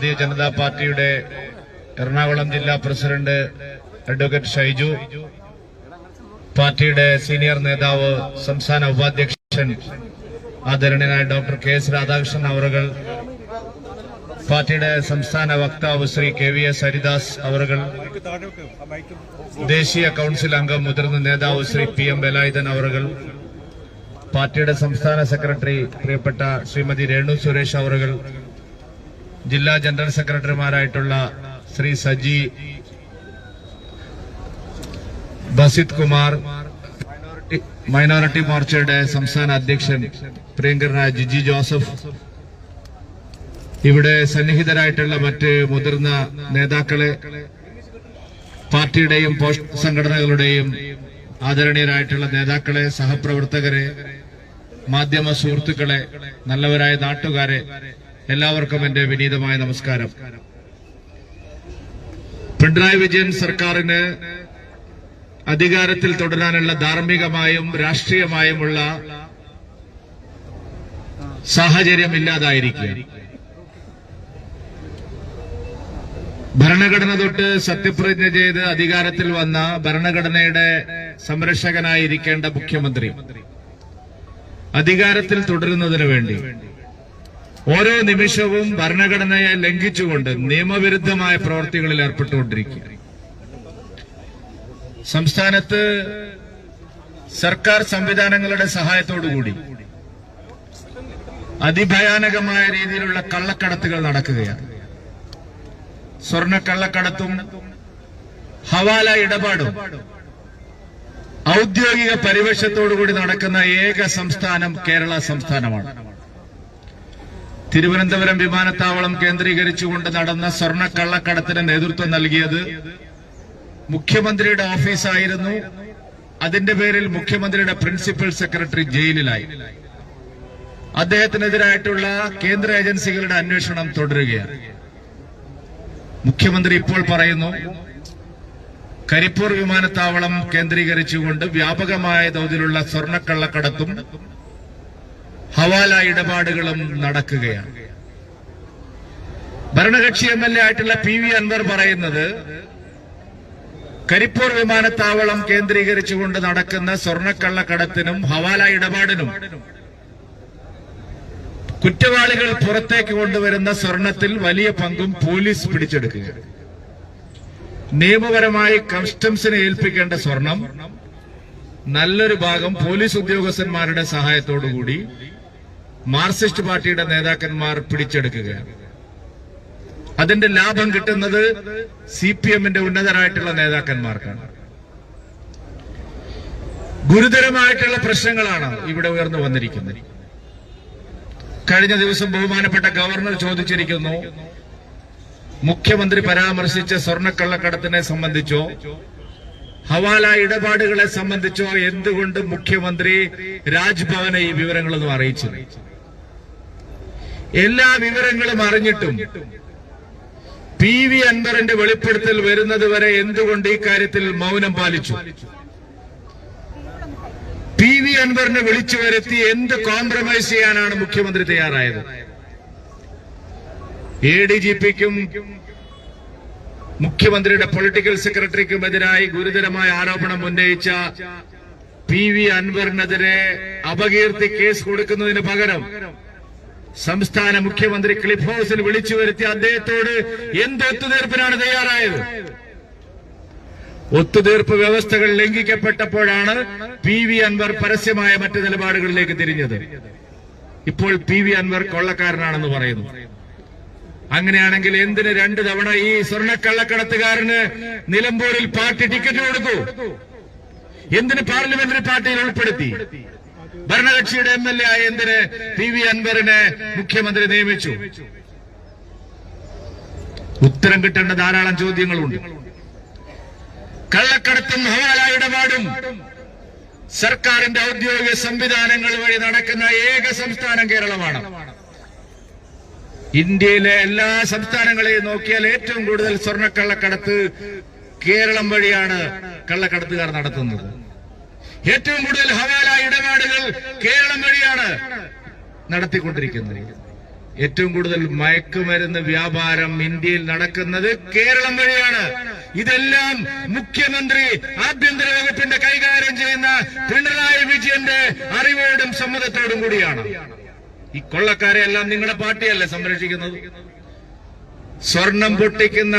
ഭാരതീയ ജനതാ പാർട്ടിയുടെ എറണാകുളം ജില്ലാ president advocate Shaiju പാർട്ടിയുടെ സീനിയർ നേതാവ് സംസ്ഥാന ഉപാധ്യക്ഷൻ ആദരണീയനായ ഡോക്ടർ കെ എസ് രാധാകൃഷ്ണൻ അവറുകൾ പാർട്ടിയുടെ സംസ്ഥാന വക്താവ് Shri K V S Haridas അവറുകൾ ദേശീയ കൌൺസിൽ അംഗം മുതിർന്ന നേതാവ് ശ്രീ പി എം വേലായുധൻ അവറുകൾ പാർട്ടിയുടെ സംസ്ഥാന സെക്രട്ടറി പ്രിയപ്പെട്ട ശ്രീമതി രേണു സുരേഷ് അവറുകൾ ജില്ലാ ജനറൽ സെക്രട്ടറിമാരായിട്ടുള്ള ശ്രീ സജി ബസിത് കുമാർ മൈനോറിറ്റി മോർച്ചയുടെ സംസ്ഥാന അധ്യക്ഷൻ പ്രിയങ്കരനായ ജിജി ജോസഫ് ഇവിടെ സന്നിഹിതരായിട്ടുള്ള മറ്റ് മുതിർന്ന നേതാക്കളെ പാർട്ടിയുടെയും പോസ്റ്റ് സംഘടനകളുടെയും ആദരണീയരായിട്ടുള്ള നേതാക്കളെ സഹപ്രവർത്തകരെ മാധ്യമ സുഹൃത്തുക്കളെ നല്ലവരായ നാട്ടുകാരെ എല്ലാവർക്കും എന്റെ വിനീതമായ നമസ്കാരം. പിണറായി വിജയൻ സർക്കാരിന് അധികാരത്തിൽ തുടരാനുള്ള ധാർമ്മികമായും രാഷ്ട്രീയമായുമുള്ള സാഹചര്യം ഇല്ലാതായിരിക്കുക ഭരണഘടന തൊട്ട് സത്യപ്രതിജ്ഞ ചെയ്ത് അധികാരത്തിൽ വന്ന ഭരണഘടനയുടെ സംരക്ഷകനായിരിക്കേണ്ട മുഖ്യമന്ത്രി. അധികാരത്തിൽ തുടരുന്നതിനു വേണ്ടി. ഓരോ നിമിഷവും ഭരണഘടനയെ ലംഘിച്ചുകൊണ്ട് നിയമവിരുദ്ധമായ പ്രവർത്തികളിൽ ഏർപ്പെട്ടുകൊണ്ടിരിക്കുക. സംസ്ഥാനത്ത് സർക്കാർ സംവിധാനങ്ങളുടെ സഹായത്തോടുകൂടി അതിഭയാനകമായ രീതിയിലുള്ള കള്ളക്കടത്തുകൾ നടക്കുകയാണ്. സ്വർണക്കള്ളക്കടത്തും ഹവാല ഇടപാടും ഔദ്യോഗിക പരിവേഷത്തോടുകൂടി നടക്കുന്ന ഏക സംസ്ഥാനം കേരള സംസ്ഥാനമാണ്. തിരുവനന്തപുരം വിമാനത്താവളം കേന്ദ്രീകരിച്ചുകൊണ്ട് നടന്ന സ്വർണക്കള്ളക്കടത്തിന് നേതൃത്വം നൽകിയത് മുഖ്യമന്ത്രിയുടെ ഓഫീസായിരുന്നു. അതിന്റെ പേരിൽ മുഖ്യമന്ത്രിയുടെ പ്രിൻസിപ്പൽ സെക്രട്ടറി ജയിലിലായി. അദ്ദേഹത്തിനെതിരായിട്ടുള്ള കേന്ദ്ര ഏജൻസികളുടെ അന്വേഷണം തുടരുകയാണ്. മുഖ്യമന്ത്രി ഇപ്പോൾ പറയുന്നു കരിപ്പൂർ വിമാനത്താവളം കേന്ദ്രീകരിച്ചുകൊണ്ട് വ്യാപകമായ തോതിലുള്ള സ്വർണക്കള്ളക്കടത്തും ഹവാല ഇടപാടുകളും നടക്കുകയാണ്. ഭരണകക്ഷി എം എൽ എ ആയിട്ടുള്ള പി വി അൻവർ പറയുന്നത് കരിപ്പൂർ വിമാനത്താവളം കേന്ദ്രീകരിച്ചുകൊണ്ട് നടക്കുന്ന സ്വർണക്കള്ളക്കടത്തിനും ഹവാല ഇടപാടിനും കുറ്റവാളികൾ പുറത്തേക്ക് കൊണ്ടുവരുന്ന സ്വർണത്തിൽ വലിയ പങ്കും പോലീസ് പിടിച്ചെടുക്കുക നിയമപരമായി കസ്റ്റംസിനെ ഏൽപ്പിക്കേണ്ട സ്വർണം നല്ലൊരു ഭാഗം പോലീസ് ഉദ്യോഗസ്ഥന്മാരുടെ സഹായത്തോടുകൂടി മാർക്സിസ്റ്റ് പാർട്ടിയുടെ നേതാക്കന്മാർ പിടിച്ചെടുക്കുകയാണ്. അതിന്റെ ലാഭം കിട്ടുന്നത് സി പി എമ്മിന്റെ ഉന്നതരായിട്ടുള്ള നേതാക്കന്മാർക്കാണ്. ഗുരുതരമായിട്ടുള്ള പ്രശ്നങ്ങളാണ് ഇവിടെ ഉയർന്നു വന്നിരിക്കുന്നത്. കഴിഞ്ഞ ദിവസം ബഹുമാനപ്പെട്ട ഗവർണർ ചോദിച്ചിരിക്കുന്നു മുഖ്യമന്ത്രി പരാമർശിച്ച സ്വർണക്കള്ളക്കടത്തിനെ സംബന്ധിച്ചോ ഹവാല ഇടപാടുകളെ സംബന്ധിച്ചോ എന്തുകൊണ്ട് മുഖ്യമന്ത്രി രാജ്ഭവനെ ഈ വിവരങ്ങളൊന്നും അറിയിച്ചില്ല? എല്ലാ വിവരങ്ങളും അറിഞ്ഞിട്ടും പി വി അൻവറിന്റെ വെളിപ്പെടുത്തൽ വരുന്നത് വരെ എന്തുകൊണ്ട് ഈ കാര്യത്തിൽ മൗനം പാലിച്ചു? പി വി അൻവറിനെ വിളിച്ചു വരുത്തി എന്ത് കോംപ്രമൈസ് ചെയ്യാനാണ് മുഖ്യമന്ത്രി തയ്യാറായത്? എ ഡി ജി പിക്കും മുഖ്യമന്ത്രിയുടെ പൊളിറ്റിക്കൽ സെക്രട്ടറിക്കും എതിരായി ഗുരുതരമായ ആരോപണം ഉന്നയിച്ച പി വി അൻവറിനെതിരെ അപകീർത്തി കേസ് കൊടുക്കുന്നതിന് പകരം സംസ്ഥാന മുഖ്യമന്ത്രി ക്ലിഫ് ഹൗസിൽ വിളിച്ചു വരുത്തി അദ്ദേഹത്തോട് എന്ത് ഒത്തുതീർപ്പിനാണ് തയ്യാറായത്? ഒത്തുതീർപ്പ് വ്യവസ്ഥകൾ ലംഘിക്കപ്പെട്ടപ്പോഴാണ് പി വി അൻവർ പരസ്യമായ മറ്റു നിലപാടുകളിലേക്ക് തിരിഞ്ഞത്. ഇപ്പോൾ പി വി അൻവർ കൊള്ളക്കാരനാണെന്ന് പറയുന്നു. അങ്ങനെയാണെങ്കിൽ എന്തിന് രണ്ടു തവണ ഈ സ്വർണക്കള്ളക്കടത്തുകാരന് നിലമ്പൂരിൽ പാർട്ടി ടിക്കറ്റ് കൊടുത്തു? എന്തിന് പാർലമെന്ററി പാർട്ടിയിൽ ഉൾപ്പെടുത്തി? ഭരണകക്ഷിയുടെ എം എൽ എ ആയ എന്തിന് പി വി അൻവറിനെ മുഖ്യമന്ത്രി നിയമിച്ചു? ഉത്തരം കിട്ടേണ്ട ധാരാളം ചോദ്യങ്ങളുണ്ട്. കള്ളക്കടത്തും ഹവാല ഇടപാടും സർക്കാരിന്റെ ഔദ്യോഗിക സംവിധാനങ്ങൾ വഴി നടക്കുന്ന ഏക സംസ്ഥാനം കേരളമാണ്. ഇന്ത്യയിലെ എല്ലാ സംസ്ഥാനങ്ങളെയും നോക്കിയാൽ ഏറ്റവും കൂടുതൽ സ്വർണക്കള്ളക്കടത്ത് കേരളം വഴിയാണ് കള്ളക്കടത്തുകാർ നടത്തുന്നത്. ഏറ്റവും കൂടുതൽ ഹവാല ഇടപാടുകൾ കേരളം വഴിയാണ് നടത്തിക്കൊണ്ടിരിക്കുന്നത്. ഏറ്റവും കൂടുതൽ മയക്കുമരുന്ന് വ്യാപാരം ഇന്ത്യയിൽ നടക്കുന്നത് കേരളം വഴിയാണ്. ഇതെല്ലാം മുഖ്യമന്ത്രി ആഭ്യന്തര വകുപ്പിന്റെ കൈകാര്യം ചെയ്യുന്ന പിണറായി വിജയന്റെ അറിവോടും സമ്മതത്തോടും കൂടിയാണ്. ഈ കൊള്ളക്കാരെ എല്ലാം നിങ്ങളുടെ പാർട്ടിയല്ലേ സംരക്ഷിക്കുന്നത്? സ്വർണം പൊട്ടിക്കുന്ന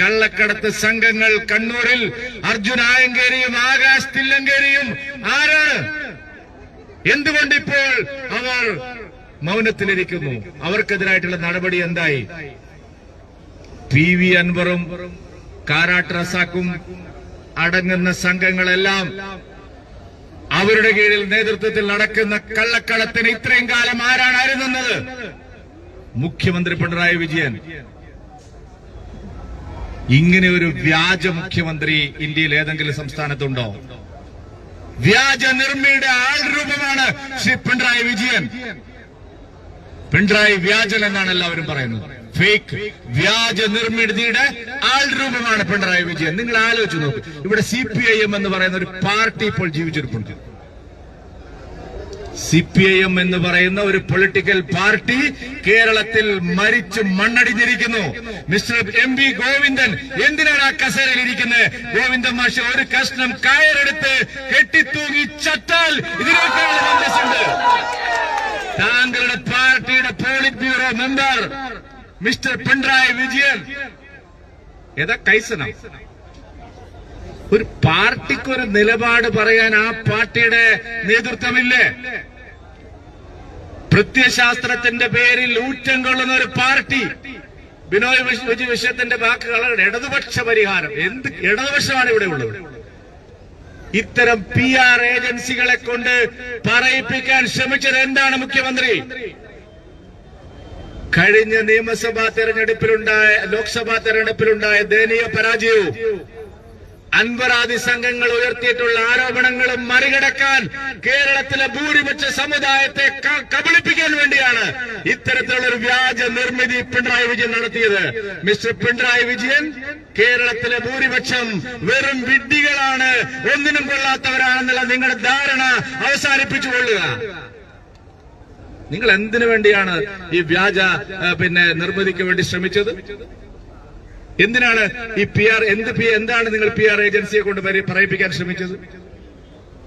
കള്ളക്കടത്ത് സംഘങ്ങൾ കണ്ണൂരിൽ അർജുൻ ആയങ്കേരിയും ആകാശ് തില്ലങ്കേരിയും ആരാണ്? എന്തുകൊണ്ട് ഇപ്പോൾ അവർ മൗനത്തിലിരിക്കുന്നു? അവർക്കെതിരായിട്ടുള്ള നടപടി എന്തായി? പി വി അൻവറും കാരാട്ട് റസാക്കും അടങ്ങുന്ന സംഘങ്ങളെല്ലാം അവരുടെ കീഴിൽ നേതൃത്വത്തിൽ നടക്കുന്ന കള്ളക്കളത്തിന് ഇത്രയും കാലം ആരാണ് അരുതുന്നത്? മുഖ്യമന്ത്രി പിണറായി വിജയൻ. ഇങ്ങനെ ഒരു വ്യാജ മുഖ്യമന്ത്രി ഇന്ത്യയിൽ ഏതെങ്കിലും സംസ്ഥാനത്തുണ്ടോ? വ്യാജ നിർമ്മിയുടെ ആൾ രൂപമാണ് ശ്രീ പിണറായി വിജയൻ. പിണറായി വ്യാജൻ എന്നാണ് എല്ലാവരും പറയുന്നത്. ഫേക്ക് വ്യാജ നിർമ്മിതിയുടെ ആൾ രൂപമാണ് പിണറായി വിജയൻ. നിങ്ങൾ ആലോചിച്ച് നോക്കൂ. ഇവിടെ സി പി ഐ എം എന്ന് പറയുന്ന ഒരു പാർട്ടി ഇപ്പോൾ ജീവിച്ചിരിപ്പുണ്ട്. സി പി ഐ എം എന്ന് പറയുന്ന ഒരു പൊളിറ്റിക്കൽ പാർട്ടി കേരളത്തിൽ മരിച്ചു മണ്ണടിഞ്ഞിരിക്കുന്നു. മിസ്റ്റർ എം വി ഗോവിന്ദൻ എന്തിനാണ് ആ കസേരയിൽ ഇരിക്കുന്നത് ഗോവിന്ദൻ മാഷ ഒരു കഷ്ണം കയറെടുത്ത് കെട്ടിത്തൂങ്ങി ചട്ടാൽ അന്തസ്സുണ്ട് താങ്കളുടെ പാർട്ടിയുടെ polit bureau member mister Pinarayi Vijayan. ഏതാ കൈസന? ഒരു പാർട്ടിക്കൊരു നിലപാട് പറയാൻ ആ പാർട്ടിയുടെ നേതൃത്വമില്ലേ? പ്രത്യശാസ്ത്രത്തിന്റെ പേരിൽ ഊറ്റം കൊള്ളുന്ന ഒരു പാർട്ടി. ബിനോയ് വിജി വിഷയത്തിന്റെ വാക്കുകൾ ഇടതുപക്ഷ പരിഹാരം. എന്ത് ഇടതുപക്ഷമാണ് ഇവിടെ ഉള്ളത്? ഇത്തരം പി ആർ ഏജൻസികളെ കൊണ്ട് പറയിപ്പിക്കാൻ ശ്രമിച്ചത് എന്താണ് മുഖ്യമന്ത്രി? കഴിഞ്ഞ നിയമസഭാ തെരഞ്ഞെടുപ്പിലുണ്ടായ ലോക്സഭാ തെരഞ്ഞെടുപ്പിലുണ്ടായ ദയനീയ പരാജയവും അൻവറാദി സംഘങ്ങൾ ഉയർത്തിയിട്ടുള്ള ആരോപണങ്ങളും മറികടക്കാൻ കേരളത്തിലെ ഭൂരിപക്ഷ സമുദായത്തെ കബളിപ്പിക്കാൻ വേണ്ടിയാണ് ഇത്തരത്തിലുള്ള ഒരു വ്യാജ നിർമ്മിതി പിണറായി വിജയൻ നടത്തിയത്. മിസ്റ്റർ പിണറായി വിജയൻ കേരളത്തിലെ ഭൂരിപക്ഷം വെറും വിഡ്ഢികളാണ്. ഒന്നിനും കൊള്ളാത്തവരാണെന്നുള്ള നിങ്ങളുടെ ധാരണ അവസാനിപ്പിച്ചുകൊള്ളുക നിങ്ങൾ എന്തിനു വേണ്ടിയാണ് ഈ വ്യാജ പിന്നെ നിർമ്മിതിക്ക് വേണ്ടി ശ്രമിച്ചത്? എന്തിനാണ് ഈ പി ആർ എന്ത് പി എന്താണ് നിങ്ങൾ പി ആർ ഏജൻസിയെ കൊണ്ട് പറയിപ്പിക്കാൻ ശ്രമിച്ചത്?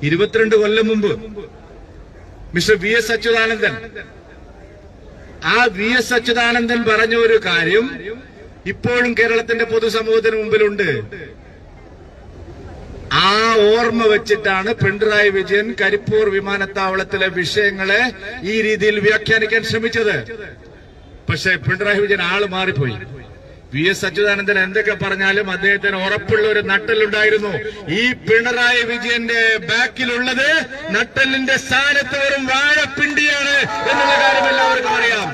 ഇരുപത്തിരണ്ട് കൊല്ലം മുമ്പ് മിസ്റ്റർ വി എസ് അച്യുതാനന്ദൻ ആ വി എസ് അച്യുതാനന്ദൻ പറഞ്ഞ ഒരു കാര്യം ഇപ്പോഴും കേരളത്തിന്റെ പൊതുസമൂഹത്തിന് മുമ്പിലുണ്ട്. ആ ഓർമ്മ വെച്ചിട്ടാണ് പിണറായി വിജയൻ കരിപ്പൂർ വിമാനത്താവളത്തിലെ വിഷയങ്ങളെ ഈ രീതിയിൽ വ്യാഖ്യാനിക്കാൻ ശ്രമിച്ചത്. പക്ഷേ പിണറായി വിജയൻ ആൾ മാറിപ്പോയി. വി എസ് അച്യുതാനന്ദൻ എന്തൊക്കെ പറഞ്ഞാലും അദ്ദേഹത്തിന് ഉറപ്പുള്ള ഒരു നട്ടലുണ്ടായിരുന്നു ഈ പിണറായി വിജയന്റെ ബാക്കിലുള്ളത് നട്ടലിന്റെ സ്ഥാനത്ത് വെറും വാഴപ്പിണ്ടിയാണ് എന്നുള്ള കാര്യം എല്ലാവർക്കും അറിയാം.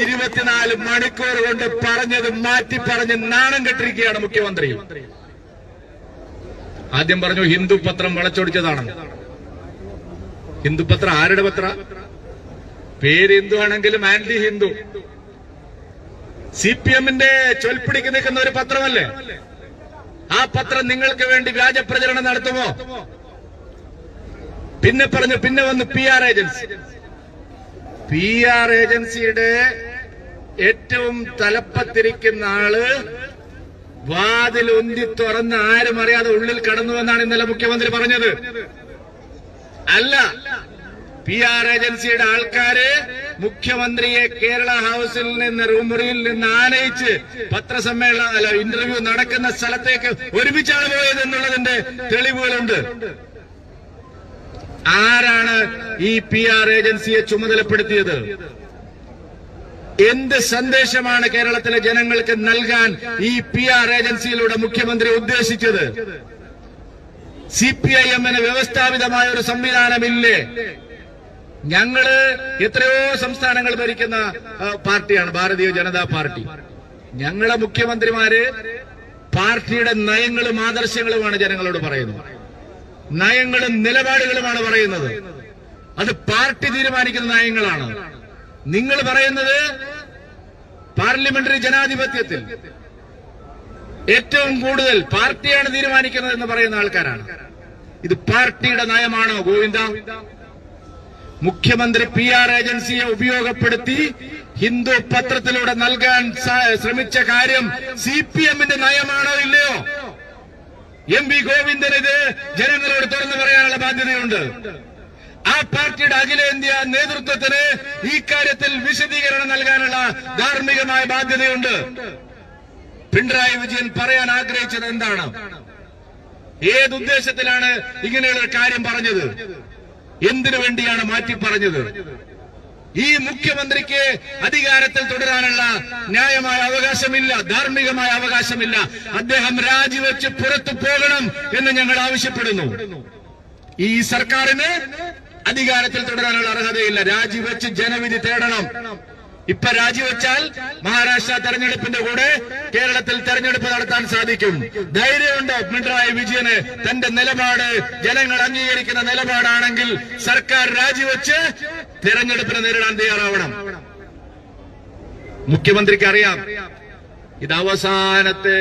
ഇരുപത്തിനാല് മണിക്കൂർ കൊണ്ട് പറഞ്ഞത് മാറ്റി പറഞ്ഞ് നാണം കെട്ടിരിക്കുകയാണ് മുഖ്യമന്ത്രി. ആദ്യം പറഞ്ഞു ഹിന്ദു പത്രം വളച്ചൊടിച്ചതാണ്. ഹിന്ദു പത്രം ആരുടെ പത്ര? പേര് ഹിന്ദു ആണെങ്കിലും ആന്റി ഹിന്ദു. സി പി എമ്മിന്റെ ചൊൽപ്പിടിക്ക് നിൽക്കുന്ന ഒരു പത്രമല്ലേ? ആ പത്രം നിങ്ങൾക്ക് വേണ്ടി വ്യാജ പ്രചരണം നടത്തുമോ? പിന്നെ പറഞ്ഞു പിന്നെ വന്ന് P R agency. P R ഏജൻസിയുടെ ഏറ്റവും തലപ്പത്തിരിക്കുന്ന ആൾ വാതിൽ ഉന്തി തുറന്ന് ആരും അറിയാതെ ഉള്ളിൽ കടന്നുവെന്നാണ് ഇന്നലെ മുഖ്യമന്ത്രി പറഞ്ഞത്. അല്ല പി ആർ ഏജൻസിയുടെ ആൾക്കാര് മുഖ്യമന്ത്രിയെ കേരള ഹൗസിൽ നിന്ന് റൂം മുറിയിൽ നിന്ന് ആനയിച്ച് പത്രസമ്മേളനം അല്ല ഇന്റർവ്യൂ നടക്കുന്ന സ്ഥലത്തേക്ക് ഒരുമിച്ചാണ് പോയത് എന്നുള്ളതിന്റെ തെളിവുകളുണ്ട്. ആരാണ് ഈ പി ആർ ഏജൻസിയെ ചുമതലപ്പെടുത്തിയത്? എന്ത് സന്ദേശമാണ് കേരളത്തിലെ ജനങ്ങൾക്ക് നൽകാൻ ഈ പി ആർ ഏജൻസിയിലൂടെ മുഖ്യമന്ത്രി ഉദ്ദേശിച്ചത്? സി പി ഐ എമ്മിന് വ്യവസ്ഥാപിതമായ ഒരു സംവിധാനമില്ലേ? ഞങ്ങൾ എത്രയോ സംസ്ഥാനങ്ങൾ ഭരിക്കുന്ന പാർട്ടിയാണ് ഭാരതീയ ജനതാ പാർട്ടി. ഞങ്ങളെ മുഖ്യമന്ത്രിമാര് പാർട്ടിയുടെ നയങ്ങളും ആദർശങ്ങളുമാണ് ജനങ്ങളോട് പറയുന്നത്. നയങ്ങളും നിലപാടുകളുമാണ് പറയുന്നത്. അത് പാർട്ടി തീരുമാനിക്കുന്ന നയങ്ങളാണ്. നിങ്ങൾ പറയുന്നത് പാർലമെന്ററി ജനാധിപത്യത്തിൽ ഏറ്റവും കൂടുതൽ പാർട്ടിയാണ് തീരുമാനിക്കുന്നത് എന്ന് പറയുന്ന ആൾക്കാരാണ്. ഇത് പാർട്ടിയുടെ നയമാണോ ഗോവിന്ദ? മുഖ്യമന്ത്രി പി ആർ ഏജൻസിയെ ഉപയോഗപ്പെടുത്തി ഹിന്ദു പത്രത്തിലൂടെ നൽകാൻ ശ്രമിച്ച കാര്യം സി പി എമ്മിന്റെ നയമാണോ ഇല്ലയോ? എം വി ഗോവിന്ദൻ ഇത് ജനങ്ങളോട് തുറന്നു പറയാനുള്ള ബാധ്യതയുണ്ട്. ആ പാർട്ടിയുടെ അഖിലേന്ത്യാ നേതൃത്വത്തിന് ഈ കാര്യത്തിൽ വിശദീകരണം നൽകാനുള്ള ധാർമ്മികമായ ബാധ്യതയുണ്ട്. പിണറായി വിജയൻ പറയാൻ ആഗ്രഹിച്ചത് എന്താണ്? ഏത് ഉദ്ദേശത്തിലാണ് ഇങ്ങനെയുള്ള കാര്യം പറഞ്ഞത്? എന്തിനു വേണ്ടിയാണ് മാറ്റി പറഞ്ഞത് ഈ മുഖ്യമന്ത്രിക്ക് അധികാരത്തിൽ തുടരാനുള്ള ന്യായമായ അവകാശമില്ല ധാർമ്മികമായ അവകാശമില്ല. അദ്ദേഹം രാജിവെച്ച് പുറത്തു പോകണം എന്ന് ഞങ്ങൾ ആവശ്യപ്പെടുന്നു. ഈ സർക്കാരിന് അധികാരത്തിൽ തുടരാനുള്ള അർഹതയില്ല. രാജിവെച്ച് ജനവിധി തേടണം. ഇപ്പൊ രാജിവെച്ചാൽ മഹാരാഷ്ട്ര തെരഞ്ഞെടുപ്പിന്റെ കൂടെ കേരളത്തിൽ തെരഞ്ഞെടുപ്പ് നടത്താൻ സാധിക്കും. ധൈര്യമുണ്ട് പിണറായി വിജയന് തന്റെ നിലപാട് ജനങ്ങൾ അംഗീകരിക്കുന്ന നിലപാടാണെങ്കിൽ സർക്കാർ രാജിവെച്ച് തെരഞ്ഞെടുപ്പിനെ നേരിടാൻ തയ്യാറാവണം. മുഖ്യമന്ത്രിക്ക് അറിയാം ഇത് അവസാനത്തെ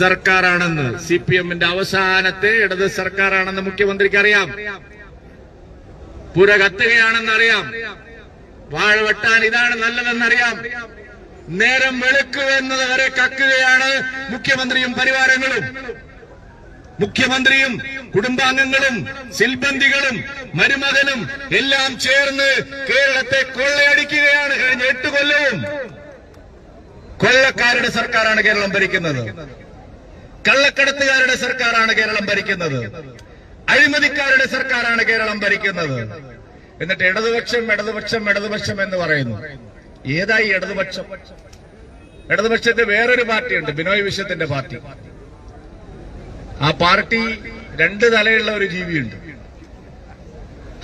സർക്കാരാണെന്ന്. സി പി എമ്മിന്റെ അവസാനത്തെ ഇടത് സർക്കാരാണെന്ന് മുഖ്യമന്ത്രിക്ക് അറിയാം പുര കത്തുകയാണെന്നറിയാം. വാഴ വെട്ടാൻ ഇതാണ് നല്ലതെന്നറിയാം. നേരം വെളുക്കുവെന്നത് വരെ കക്കുകയാണ് മുഖ്യമന്ത്രിയും പരിവാരങ്ങളും. മുഖ്യമന്ത്രിയും കുടുംബാംഗങ്ങളും സിൽബന്ധികളും മരുമകനും എല്ലാം ചേർന്ന് കേരളത്തെ കൊള്ളയടിക്കുകയാണ് കഴിഞ്ഞ എട്ട് കൊല്ലവും. കൊള്ളക്കാരുടെ സർക്കാരാണ് കേരളം ഭരിക്കുന്നത്. കള്ളക്കടത്തുകാരുടെ സർക്കാരാണ് കേരളം ഭരിക്കുന്നത്. അഴിമതിക്കാരുടെ സർക്കാരാണ് കേരളം ഭരിക്കുന്നത്. എന്നിട്ട് ഇടതുപക്ഷം ഇടതുപക്ഷം ഇടതുപക്ഷം എന്ന് പറയുന്നു. ഏതായി ഇടതുപക്ഷം? ഇടതുപക്ഷത്തെ വേറൊരു പാർട്ടിയുണ്ട് ബിനോയ് വിശ്വത്തിന്റെ പാർട്ടി. ആ പാർട്ടി രണ്ട് തലയുള്ള ഒരു ജീവിയുണ്ട്.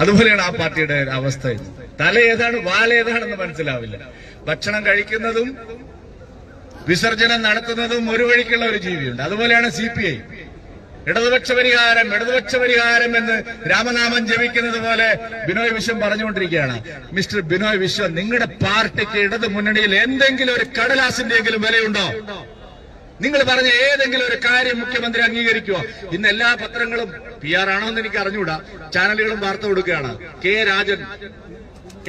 അതുപോലെയാണ് ആ പാർട്ടിയുടെ അവസ്ഥ. തല ഏതാണ് വാൽ ഏതാണെന്ന് മനസ്സിലാവില്ല. ഭക്ഷണം കഴിക്കുന്നതും വിസർജനം നടത്തുന്നതും ഒരു വഴിക്കുള്ള ഒരു ജീവിയുണ്ട്. അതുപോലെയാണ് സി പി ഐ. ഇടതുപക്ഷ പരിഹാരം ഇടതുപക്ഷ പരിഹാരം എന്ന് രാമനാമം ജപിക്കുന്നത് പോലെ ബിനോയ് വിശ്വം പറഞ്ഞുകൊണ്ടിരിക്കുകയാണ്. മിസ്റ്റർ ബിനോയ് വിശ്വം നിങ്ങളുടെ പാർട്ടിക്ക് ഇടതു മുന്നണിയിൽ എന്തെങ്കിലും ഒരു കടലാസിന്റെയെങ്കിലും വിലയുണ്ടോ? നിങ്ങൾ പറഞ്ഞ ഏതെങ്കിലും ഒരു കാര്യം മുഖ്യമന്ത്രി അംഗീകരിക്കുമോ ഇന്ന് എല്ലാ പത്രങ്ങളും പി ആർ ആണോ എന്ന് എനിക്ക് അറിഞ്ഞുകൂടാ ചാനലുകളും വാർത്ത കൊടുക്കുകയാണ്. K Rajan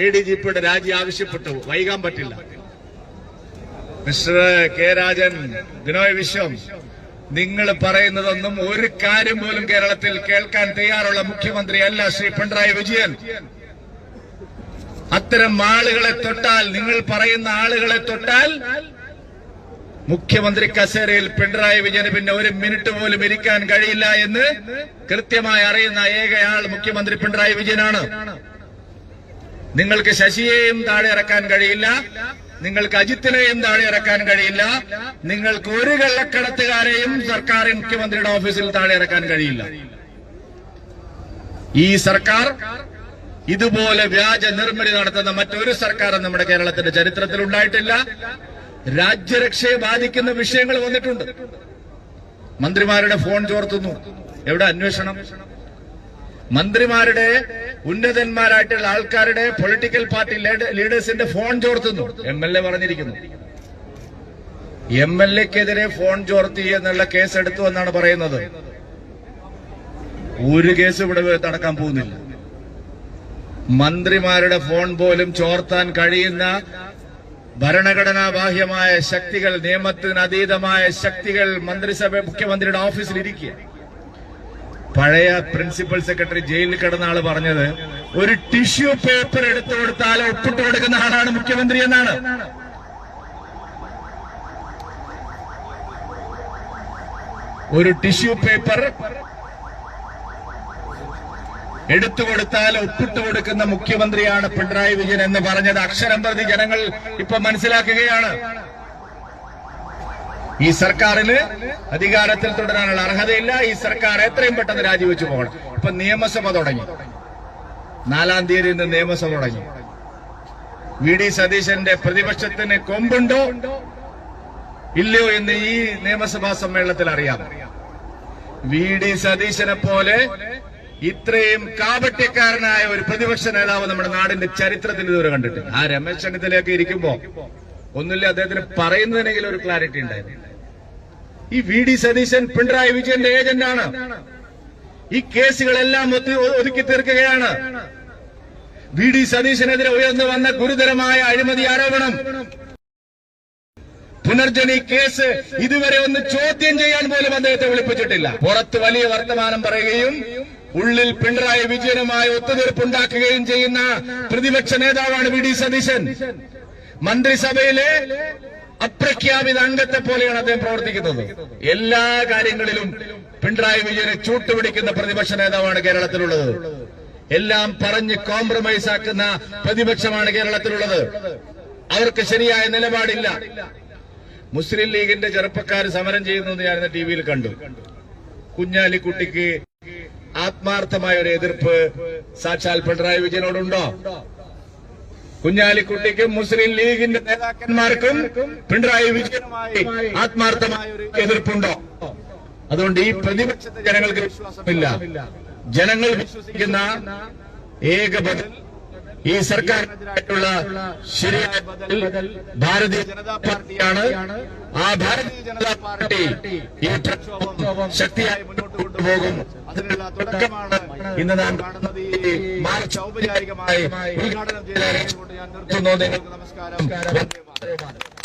A D G പിയുടെ രാജി ആവശ്യപ്പെട്ടു വൈകാൻ പറ്റില്ല. മിസ്റ്റർ കെ രാജൻ ബിനോയ് വിശ്വം നിങ്ങൾ പറയുന്നതൊന്നും ഒരു കാര്യം പോലും കേരളത്തിൽ കേൾക്കാൻ തയ്യാറുള്ള മുഖ്യമന്ത്രി അല്ല ശ്രീ പിണറായി വിജയൻ. അത്തരം ആളുകളെ തൊട്ടാൽ നിങ്ങൾ പറയുന്ന ആളുകളെ തൊട്ടാൽ മുഖ്യമന്ത്രി കസേരയിൽ പിണറായി വിജയന് പിന്നെ ഒരു മിനിറ്റ് പോലും ഇരിക്കാൻ കഴിയില്ല എന്ന് കൃത്യമായി അറിയുന്ന ഏകയാൾ മുഖ്യമന്ത്രി പിണറായി വിജയനാണ്. നിങ്ങൾക്ക് ശശിയെയും താഴെ ഇറക്കാൻ കഴിയില്ല. നിങ്ങൾക്ക് അജിത്തിനെയും താഴെ ഇറക്കാൻ കഴിയില്ല. നിങ്ങൾക്ക് ഒരു കള്ളക്കടത്തുകാരെയും സർക്കാർ മുഖ്യമന്ത്രിയുടെ ഓഫീസിൽ താഴെ ഇറക്കാൻ കഴിയില്ല. ഈ സർക്കാർ ഇതുപോലെ വ്യാജ നിർമ്മിതി നടത്തുന്ന മറ്റൊരു സർക്കാരും നമ്മുടെ കേരളത്തിന്റെ ചരിത്രത്തിൽ ഉണ്ടായിട്ടില്ല. രാജ്യരക്ഷയെ ബാധിക്കുന്ന വിഷയങ്ങൾ വന്നിട്ടുണ്ട്. മന്ത്രിമാരുടെ ഫോൺ ചോർത്തുന്നു. എവിടെ അന്വേഷണം? മന്ത്രിമാരുടെ ഉന്നതന്മാരായിട്ടുള്ള ആൾക്കാരുടെ പൊളിറ്റിക്കൽ പാർട്ടി ലീഡേഴ്സിന്റെ ഫോൺ ചോർത്തുന്നു. എം എൽ എ പറഞ്ഞിരിക്കുന്നു. എം എൽ എക്കെതിരെ ഫോൺ ചോർത്തി എന്നുള്ള കേസ് എടുത്തു എന്നാണ് പറയുന്നത്. ഒരു കേസ് ഇവിടെ നടക്കാൻ പോകുന്നില്ല. മന്ത്രിമാരുടെ ഫോൺ പോലും ചോർത്താൻ കഴിയുന്ന ഭരണഘടനാ ബാഹ്യമായ ശക്തികൾ നിയമത്തിനതീതമായ ശക്തികൾ മന്ത്രിസഭ മുഖ്യമന്ത്രിയുടെ ഓഫീസിൽ ഇരിക്കുക പഴയ പ്രിൻസിപ്പൽ സെക്രട്ടറി ജയിലിൽ കിടന്ന ആൾ പറഞ്ഞത് ഒരു ടിഷ്യൂ പേപ്പർ എടുത്തു കൊടുത്താൽ ഒപ്പിട്ട് കൊടുക്കുന്ന ആളാണ് മുഖ്യമന്ത്രി എന്നാണ്. ഒരു ടിഷ്യൂ പേപ്പർ എടുത്തു കൊടുത്താൽ ഒപ്പിട്ട് കൊടുക്കുന്ന മുഖ്യമന്ത്രിയാണ് പിണറായി വിജയൻ എന്ന് പറഞ്ഞത്. അക്ഷരം പ്രതി ജനങ്ങൾ ഇപ്പൊ മനസ്സിലാക്കുകയാണ്. ഈ സർക്കാരിന് അധികാരത്തിൽ തുടരാനുള്ള അർഹതയില്ല. ഈ സർക്കാർ എത്രയും പെട്ടെന്ന് രാജിവെച്ചു പോകണം. ഇപ്പൊ നിയമസഭ തുടങ്ങി. നാലാം തീയതി ഇന്ന് നിയമസഭ തുടങ്ങി. വി ഡി സതീശന്റെ പ്രതിപക്ഷത്തിന് കൊമ്പുണ്ടോ? ഇല്ലയോ എന്ന് ഈ നിയമസഭാ സമ്മേളനത്തിൽ അറിയാം. വി ഡി സതീശനെ പോലെ ഇത്രയും കാപട്യക്കാരനായ ഒരു പ്രതിപക്ഷ നേതാവ് നമ്മുടെ നാടിന്റെ ചരിത്രത്തിൽ ഇതുവരെ കണ്ടിട്ടില്ല. ആ രമേശ് ചെന്നിത്തലയൊക്കെ ഇരിക്കുമ്പോ ഒന്നുമില്ല അദ്ദേഹത്തിന് പറയുന്നതിനെങ്കിലും ഒരു ക്ലാരിറ്റി ഉണ്ടായിരുന്നു. ഈ വി ഡി സതീശൻ പിണറായി വിജയന്റെ ഏജന്റാണ്. ഈ കേസുകളെല്ലാം ഒതുക്കി തീർക്കുകയാണ്. വി ഡി സതീശനെതിരെ ഉയർന്നു വന്ന ഗുരുതരമായ അഴിമതി ആരോപണം. പുനർജനി കേസ് ഇതുവരെ ഒന്ന് ചോദ്യം ചെയ്യാൻ പോലും അദ്ദേഹത്തെ വിളിപ്പിച്ചിട്ടില്ല. പുറത്ത് വലിയ വർത്തമാനം പറയുകയും ഉള്ളിൽ പിണറായി വിജയനുമായി ഒത്തുതീർപ്പുണ്ടാക്കുകയും ചെയ്യുന്ന പ്രതിപക്ഷ നേതാവാണ് വി ഡി സതീശൻ. മന്ത്രിസഭയിലെ അപ്രഖ്യാപിത അംഗത്തെ പോലെയാണ് അദ്ദേഹം പ്രവർത്തിക്കുന്നത്. എല്ലാ കാര്യങ്ങളിലും പിണറായി വിജയനെ ചൂട്ടുപിടിക്കുന്ന പ്രതിപക്ഷ നേതാവാണ് കേരളത്തിലുള്ളത്. എല്ലാം പറഞ്ഞ് കോംപ്രമൈസ് ആക്കുന്ന പ്രതിപക്ഷമാണ് കേരളത്തിലുള്ളത്. അവർക്ക് ശരിയായ നിലപാടില്ല. മുസ്ലിം ലീഗിന്റെ ചെറുപ്പക്കാർ സമരം ചെയ്യുന്നത് ഞാൻ ടി വിയിൽ കണ്ടു. കുഞ്ഞാലിക്കുട്ടിക്ക് ആത്മാർത്ഥമായ ഒരു എതിർപ്പ് സാക്ഷാൽ പിണറായി വിജയനോടുണ്ടോ? കുഞ്ഞാലിക്കുട്ടിക്കും മുസ്ലിം ലീഗിന്റെ നേതാക്കന്മാർക്കും പിണറായി വിജയനുമായി ആത്മാർത്ഥമായ ഒരു എതിർപ്പുണ്ടോ? അതുകൊണ്ട് ഈ പ്രതിപക്ഷത്തെ ജനങ്ങൾക്ക് വിശ്വാസമില്ല. ജനങ്ങൾ വിശ്വസിക്കുന്ന ഏക ബദൽ ഈ സർക്കാരിനെതിരായിട്ടുള്ള ശരിയായ ബദൽ ഭാരതീയ ജനതാ പാർട്ടിയാണ്. ആ ഭാരതീയ ജനതാ പാർട്ടി ഈ പ്രക്ഷോഭം ശക്തിയായി മുന്നോട്ട് കൊണ്ടുപോകും. അതിനുള്ള തുടക്കമാണ് ഇന്ന് നാം കാണുന്നത് ഈ മാർച്ച് ഔപചാരികമായി ഉദ്ഘാടനം ചെയ്തുകൊണ്ട് ഞാൻ നിർത്തുന്നു. നിങ്ങൾക്ക് നമസ്കാരം.